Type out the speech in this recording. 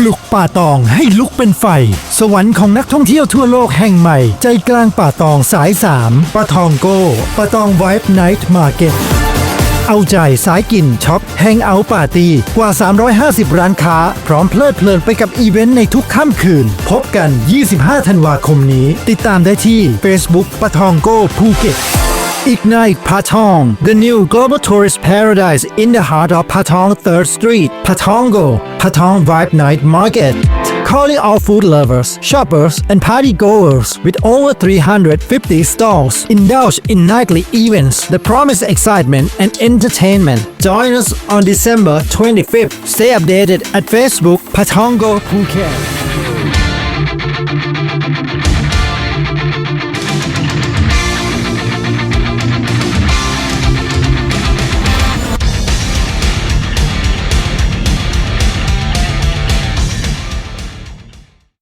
ปลุกป่าตองให้ลุกเป็นไฟ สวรรค์ของนักท่องเที่ยวทั่วโลกแห่งใหม่ ใจกลางป่าตองสาย 3ปะทองโกปะตองไวท์ไนท์มาร์เก็ตเอาใจสายกินช็อปแฮงเอาปาร์ตี้กว่า 350 ร้านค้า พร้อมเพลิดเพลินไปกับอีเวนต์ในทุกค่ำคืน พบกัน 25 ธันวาคมนี้ ติดตามได้ที่ Facebook ปะทองโกภูเก็ต Ignite Patong, the new global tourist paradise in the heart of Patong 3rd Street, Patongo, Patong Vibe Night Market. Calling all food lovers, shoppers, and party goers with over 350 stalls. Indulge in nightly events that promise excitement and entertainment. Join us on December 25th. Stay updated at Facebook Patongo Phuket.